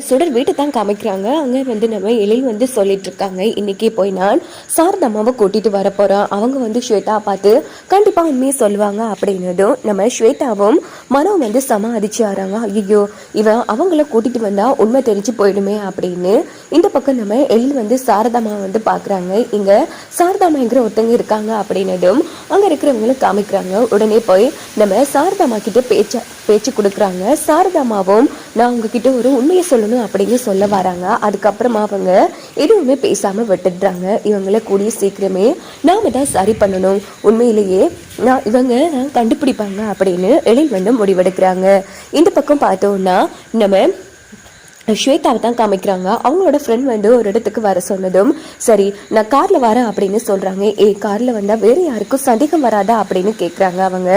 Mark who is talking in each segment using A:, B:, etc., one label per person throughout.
A: சுடர் வீட்டை தான் காமிக்கிறாங்க. அங்கே வந்து நம்ம எழில் வந்து சொல்லிட்டு இருக்காங்க இன்னைக்கு போய் நான் சாரதம்மாவை கூட்டிட்டு வர போறேன். அவங்க வந்து ஸ்வேதா பார்த்து கண்டிப்பாக உண்மையை சொல்லுவாங்க அப்படின்னதும் நம்ம ஸ்வேதாவும் மனோ வந்து சமாதிச்சு ஆறாங்க ஐயோ இவன் அவங்கள கூட்டிட்டு வந்தா உண்மை தெரிஞ்சு போயிடுமே அப்படின்னு இந்த பக்கம் நம்ம எழில் வந்து சாரதாமா வந்து பார்க்குறாங்க. இங்கே சாரதாமாங்கிற ஒருத்தங்க இருக்காங்க அப்படின்னதும் அங்கே இருக்கிறவங்களும் காமிக்கிறாங்க. உடனே போய் நம்ம சாரதாமா கிட்ட பேச்ச பேச்சு கொடுக்குறாங்க. சாரதாமாவும் நான் உங்ககிட்ட ஒரு உண்மையை சொல்லணும் அப்படின்னு சொல்ல வராங்க. அதுக்கப்புறமா அவங்க எதுவுமே பேசாமல் விட்டுடுறாங்க. இவங்கள கூடிய சீக்கிரமே நாம தான் சரி பண்ணணும். உண்மையிலேயே நான் இவங்க நான் கண்டுபிடிப்பாங்க அப்படின்னு எழில் வந்து முடிவெடுக்கிறாங்க. இந்த பக்கம் பார்த்தோம்னா நம்ம ஸ்வேதாவை தான் காமிக்கிறாங்க. அவங்களோட ஃப்ரெண்ட் வந்து ஒரு இடத்துக்கு வர சொன்னதும் சரி நான் காரில் வரேன் அப்படின்னு சொல்கிறாங்க ஏ காரில் வந்தால் வேறு யாருக்கும் சந்தேகம் வராதா? அப்படின்னு கேட்குறாங்க அவங்க.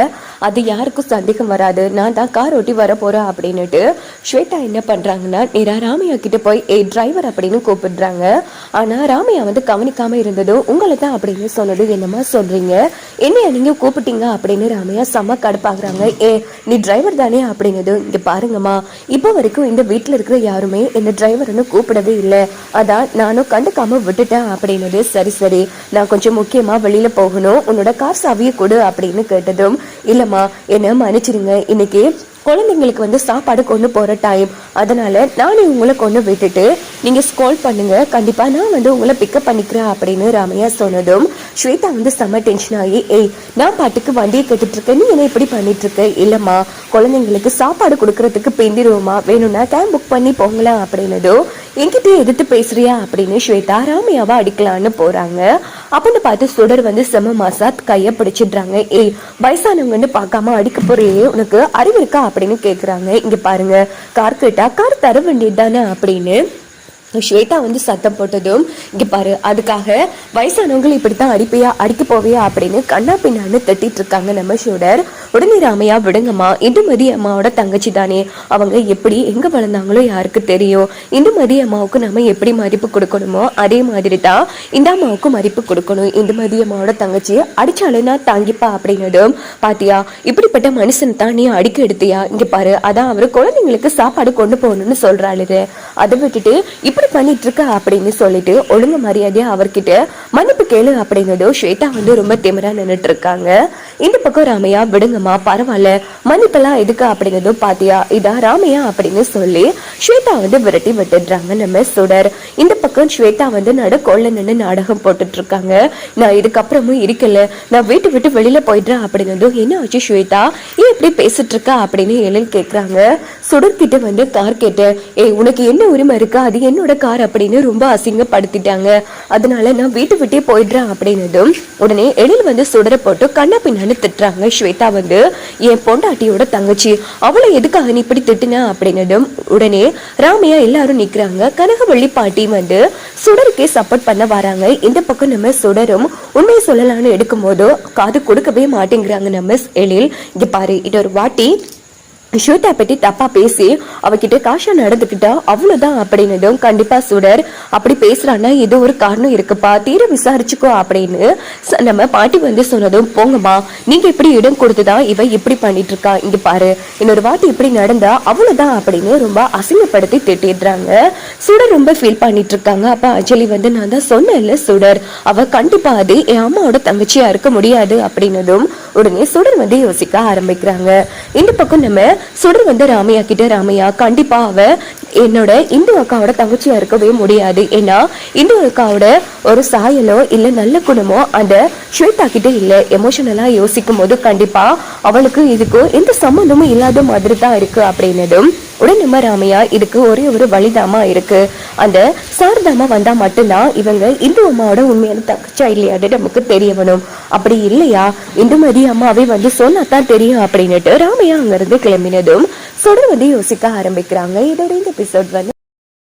A: அது யாருக்கும் சந்தேகம் வராது. நான் தான் கார் ஓட்டி வர போறேன் அப்படின்னுட்டு ஸ்வேதா என்ன பண்றாங்கன்னா நேரா ராமையா கிட்ட போய் ஏ டிரைவர் அப்படின்னு கூப்பிடுறாங்க. ஆனா ராமையா வந்து கவனிக்காம இருந்ததும் உங்களை தான் அப்படின்னு சொன்னது என்னமா சொல்றீங்க? என்னையா நீங்க கூப்பிட்டீங்க? அப்படின்னு ராமையா செம்ம கடுப்பாக்குறாங்க ஏ நீ டிரைவர் தானே? அப்படின்னது இங்க பாருங்கம்மா இப்போ வரைக்கும் இந்த வீட்டுல இருக்கிற யாருமே என்ன டிரைவர்னு கூப்பிடவே இல்லை. அதான் நானும் கண்டுக்காம விட்டுட்டேன் அப்படின்னது சரி சரி நான் கொஞ்சம் முக்கியமா வெளியில போகணும். உன்னோட கார் சாவியை கொடு அப்படின்னு கேட்டதும் இல்லைம்மா என்ன மன்னிச்சிருங்க. இன்னைக்கு குழந்தைங்களுக்கு வந்து சாப்பாடு கொண்டு போகிற டைம் அதனால நானே உங்களை கொண்டு விட்டுட்டு நீங்கள் ஸ்கால் பண்ணுங்க. கண்டிப்பாக நான் வந்து உங்களை பிக்கப் பண்ணிக்கிறேன் அப்படின்னு ராமையா சொன்னதும் ஸ்வேதா வந்து செம்ம டென்ஷன் ஆகி ஏய் நான் பாட்டுக்கு வண்டியை கட்டிட்டு இருக்கேன். நீ என்ன இப்படி பண்ணிட்டு இல்லைம்மா குழந்தைங்களுக்கு சாப்பாடு கொடுக்கறதுக்கு பெந்திருவோமா வேணும்னா கேப் புக் பண்ணி போங்களேன் அப்படின்னதும் என்கிட்ட எதிர்த்து பேசுறியா? அப்படின்னு ஸ்வேதா ராமையாவை அடிக்கலான்னு போகிறாங்க அப்படின்னு பார்த்து சுடர் வந்து செம மாசாத் கைய பிடிச்சிடுறாங்க. ஏய் வயசானவங்கன்னு பார்க்காம அடிக்க போறியே உனக்கு அறிவு இருக்கா அப்படின்னு கேக்குறாங்க. இங்க பாருங்க கார் கேட்டா கார் தர வேண்டியது தானே அப்படின்னு. ஸ்வேதா வந்து சத்தம் போட்டதும் இங்கே பாரு அதுக்காக வயசானவங்களை இப்படித்தான் அடிப்பையா அடிக்க போவியா அப்படின்னு கண்ணா பின்னான்னு தட்டிட்டு இருக்காங்க நம்ம ஷூடர் உடனே ராமையா விடுங்கம்மா இந்துமதி அம்மாவோட தங்கச்சி தானே. அவங்க எப்படி எங்க வளர்ந்தாங்களோ யாருக்கு தெரியும்? இந்துமதி அம்மாவுக்கு நம்ம எப்படி மதிப்பு கொடுக்கணுமோ அதே மாதிரி தான் இந்த அம்மாவுக்கு மதிப்பு கொடுக்கணும். இந்துமதி அம்மாவோட தங்கச்சி அடிச்சாலும் நான் தாங்கிப்பா அப்படின்னதும் பாத்தியா இப்படிப்பட்ட மனுஷன் தான் நீ அடிக்க எடுத்தியா? இங்க பாரு அதான் அவர் குழந்தைங்களுக்கு சாப்பாடு கொண்டு போகணும்னு சொல்றாரு அதை விட்டுட்டு இப்படி பண்ணிட்டு இருக்க அப்படின்னு சொல்லிட்டு ஒழுங்கு மரியாதையா அவர்கிட்ட மன்னிப்பு கேளு அப்படிங்கிறதோ ஸ்வேதா வந்து ரொம்ப திமிரா நின்றுட்டு இருக்காங்க இந்த பக்கம் ராமையா விடுங்கம்மா பரவாயில்ல. மன்னிப்பெல்லாம் எதுக்கு? அப்படிங்கிறதோ பாத்தியா இதா ராமையா? அப்படின்னு சொல்லி ஸ்வேதா வந்து விரட்டி விட்டுடுறாங்க நம்ம சுடர். இந்த பக்கம் ஸ்வேதா வந்து நடு கொள்ள நின்று நாடகம் போட்டுட்டு இருக்காங்க நான் இதுக்கப்புறமும் இருக்கல. நான் வீட்டு விட்டு வெளியில போயிடுறேன் அப்படின்னதும் என்ன ஆச்சு ஸ்வேதா? ஏன் இப்படி பேசிட்டு இருக்கா அப்படின்னு எழில் கேக்குறாங்க. சுடர்கிட்ட வந்து கார் கேட்டு ஏய் உனக்கு என்ன உரிமை இருக்கா? அது என்னோட கார் அப்படின்னு ரொம்ப அசிங்கப்படுத்திட்டாங்க. அதனால நான் வீட்டு விட்டே போயிடுறேன் அப்படின்னதும் உடனே எழில் வந்து சுடரை போட்டு கண்ணா பின்னான்னு திட்டுறாங்க ஸ்வேதா வந்து. என் பொண்டாட்டியோட தங்கச்சி அவளை எதுக்காக நீ இப்படி திட்டுனா? அப்படின்னதும் உடனே ராமையா எல்லாரும் நிக்கிறாங்க. கனகவள்ளி பாட்டி வந்து சுடருக்கே சப்போர்ட் பண்ண வராங்க. இந்த பக்கம் நம்ம சுடரும். உண்மையை சொல்லலாம்னு எடுக்கும் போதோ காது கொடுக்கவே மாட்டேங்கிறாங்க நம்ம எழில். இங்க பாரு இது ஒரு வாட்டி ஸ்வேதா பற்றி தப்பா பேசி அவகிட்ட காஷா நடந்துக்கிட்டா அவ்வளவுதான் அப்படின்னதும் கண்டிப்பா சுடர். அப்படி பேசுறான்னா ஏதோ ஒரு காரணம் இருக்குப்பா. தீர விசாரிச்சுக்கோ அப்படின்னு ச- நம்ம பாட்டி வந்து சொன்னதும் போங்கம்மா நீங்க இப்படி இடம் கொடுத்துதான் இவ இப்படி பண்ணிட்டு இருக்கா இங்க பாரு இன்னொரு வாட்டி இப்படி நடந்தா அவ்வளவுதான் அப்படின்னு ரொம்ப அசிங்கப்படுத்தி திட்டிடுறாங்க. சுடர் ரொம்ப ஃபீல் பண்ணிட்டு இருக்காங்க அப்ப அஞ்சலி வந்து நான் தான் சொன்னேன்ல சுடர் அவ கண்டிப்பா அது என் அம்மாவோட தங்கச்சியா இருக்க முடியாது அப்படின்னதும் உடனே சுடர் வந்து யோசிக்க ஆரம்பிக்கிறாங்க. இந்த பக்கம் நம்ம சுடர் வந்து ராமையா கிட்ட ராமையா கண்டிப்பா அவ என்னோட இந்து அக்காவோட தங்கச்சியா இருக்கவே முடியாது. ஏன்னா இந்து அக்காவோட ஒரு சாயலோ இல்ல நல்ல குணமோ அந்த ஸ்வேதா கிட்ட இல்ல. எமோஷனலா யோசிக்கும் போது கண்டிப்பா அவளுக்கு இதுக்கு எந்த சம்மந்தமும் இல்லாத மாதிரி தான் இருக்கு அப்படின்னதும் உடனே நம்ம ராமையா இதுக்கு ஒரே ஒரு வழிதாமா இருக்கு? அந்த சாரதாமா வந்தா மட்டும்தான் இவங்க இந்து அம்மாவோட உண்மையான தங்கச்சா இல்லையான்னு நமக்கு தெரிய வரும். அப்படி இல்லையா? இந்துமதி அம்மாவே வந்து சொன்னாதான் தெரியும் அப்படின்னுட்டு ராமையா அங்கிருந்து கிளம்பினதும் சுடர் வந்து யோசிக்க ஆரம்பிக்கிறாங்க. இதோட இந்த எபிசோட் வந்து